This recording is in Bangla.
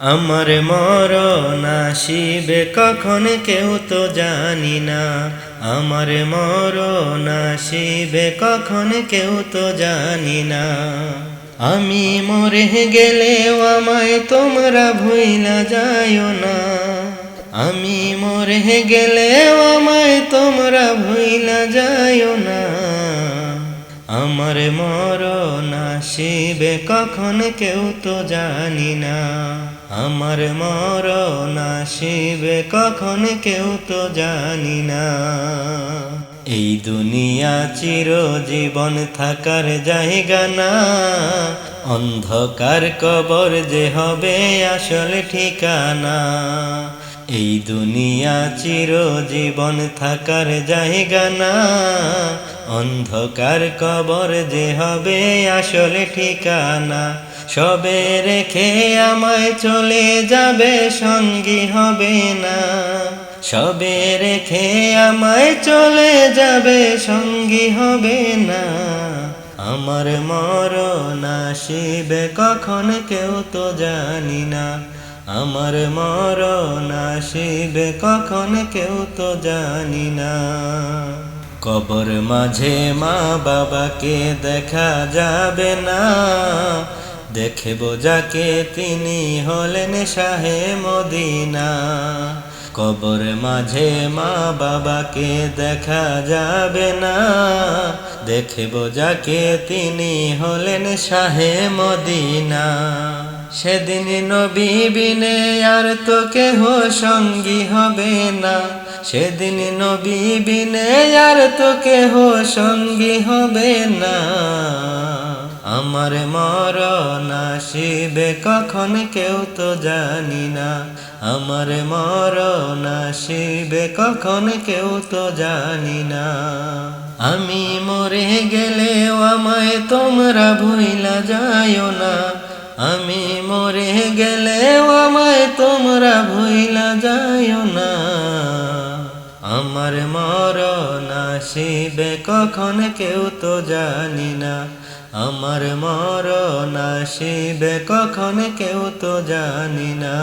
আমার মরণ আসিবে কখন কেউ তো জানি না। আমার মরণ আসিবে কখন কেউ তো জানি না। আমি মরে গেলেও আমায় তোমরা ভুইলা যায় না। আমি মরে গেলেও আমায় তোমরা ভুইলা যাইও না। আমার মরণ আসিবে কখন কেউ তো জানি না। আমার মরণ আসিবে কখন কেউ তো জানি না। এই দুনিয়া চির জীবন থাকার জায়গা না। অন্ধকার কবর যে হবে আসল ঠিকানা। এই দুনিয়া চির জীবন থাকার জায়গা না। অন্ধকার কবর যে হবে আসলে ঠিকানা। সবে রেখে আমায় চলে যাবে, সঙ্গী হবে না। সবে রেখে আমায় চলে যাবে, সঙ্গী হবে না। আমার মরণ আসিবে কখন কেউ তো জানি না। আমার মরণ আসিবে কখন কেউ তো জানি না। কবর মাঝে মা বাবাকে দেখা যাবে না। দেখব যাকে তিনি হলেন শাহে মদিনা। কবর মাঝে মা বাবাকে দেখা যাবে না। দেখব যাকে তিনি হলেন শাহে মদিনা। সেদিন নবী বিনে আর তো কেহ সঙ্গী হবে না। সেদিন নবী বিনে আর তো কেহ সঙ্গী হবে না। আমার মরণ আসিবে কখন কেউ তো জানি না। আমার মরণ আসিবে কখন কেউ তো জানি না। আমি মরে গেলেও আমায় তোমরা ভুইলা যাইও না। আমি মরে গেলে আমায় তোমরা ভুইলা যাইও না। আমার মরণ আসিবে কখন কেউ তো জানি না। আমার মরণ আসিবে কখন কেউ তো জানি না।